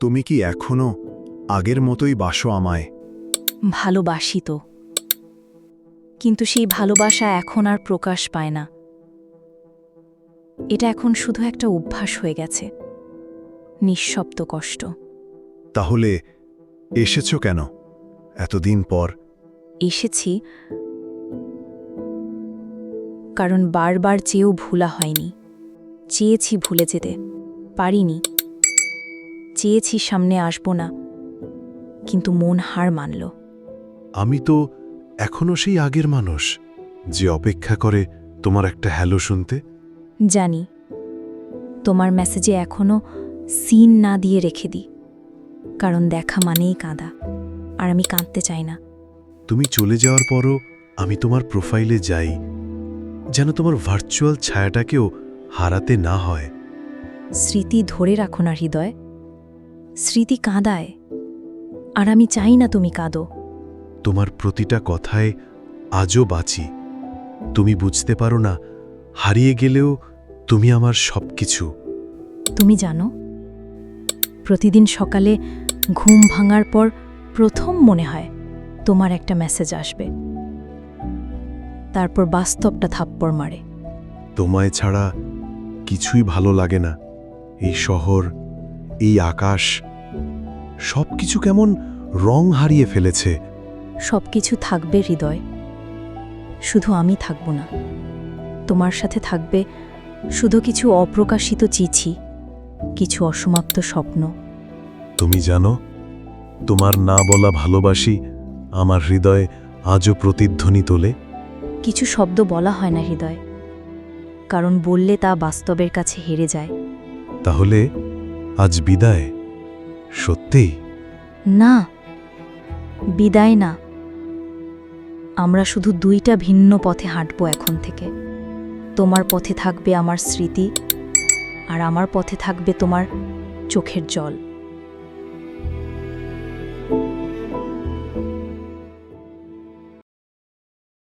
তুমি কি এখনও আগের মতোই বাসো আমায়? ভালোবাসি তো। কিন্তু সেই ভালোবাসা এখন আর প্রকাশ পায় না। এটা এখন শুধু একটা অভ্যাস হয়ে গেছে। নিঃশব্দ কষ্ট। তাহলে এসেছ কেন? এতদিন পর। এসেছি কারণ বারবার চেয়েও ভুলা হয়নি। চেয়েছি ভুলে যেতে। পারিনি। চেয়েছি সামনে আসব না। কিন্তু মন হার মানল। আমি তো এখনও সেই আগের মানুষ যে অপেক্ষা করে তোমার একটা হ্যালো শুনতে। জানি তোমার মেসেজে এখনও সিন না দিয়ে রেখে দিই কারণ দেখা মানেই কাঁদা আর আমি কাঁদতে চাই না। তুমি চলে যাওয়ার পরও আমি তোমার প্রোফাইলে যাই যেন তোমার ভার্চুয়াল ছায়াটাকেও হারাতে না হয়। স্মৃতি ধরে রাখো না হৃদয়। স্মৃতি কাঁদায় আর আমি চাই না তুমি কাঁদো। তোমার প্রতিটা কথায় আজও বাঁচি। তুমি বুঝতে পারো না হারিয়ে গেলেও তুমি আমার সব কিছু তুমি জানো প্রতিদিন সকালে ঘুম ভাঙার পর প্রথম মনে হয় তোমার একটা মেসেজ আসবে। তারপর বাস্তবটা থাপ্পড় মারে। তোমায় ছাড়া কিছুই ভালো লাগে না এই শহর এই আকাশ সব কিছু কেমন রং হারিয়ে ফেলেছে। সব কিছু থাকবে হৃদয়। শুধু আমি থাকব না। তোমার সাথে থাকবে শুধু কিছু অপ্রকাশিত চিঠি কিছু অসমাপ্ত স্বপ্ন। তুমি জানো তোমার না বলা ভালোবাসি আমার হৃদয়ে আজও প্রতিধ্বনি তোলে। কিছু শব্দ বলা হয় না হৃদয় কারণ বললে তা বাস্তবের কাছে হেরে যায়। তাহলে আজ বিদায়? সত্যি? না, বিদায় না। আমরা শুধু দুইটা ভিন্ন পথে হাঁটব এখন থেকে। তোমার পথে থাকবে আমার স্মৃতি আর আমার পথে থাকবে তোমার চোখের জল।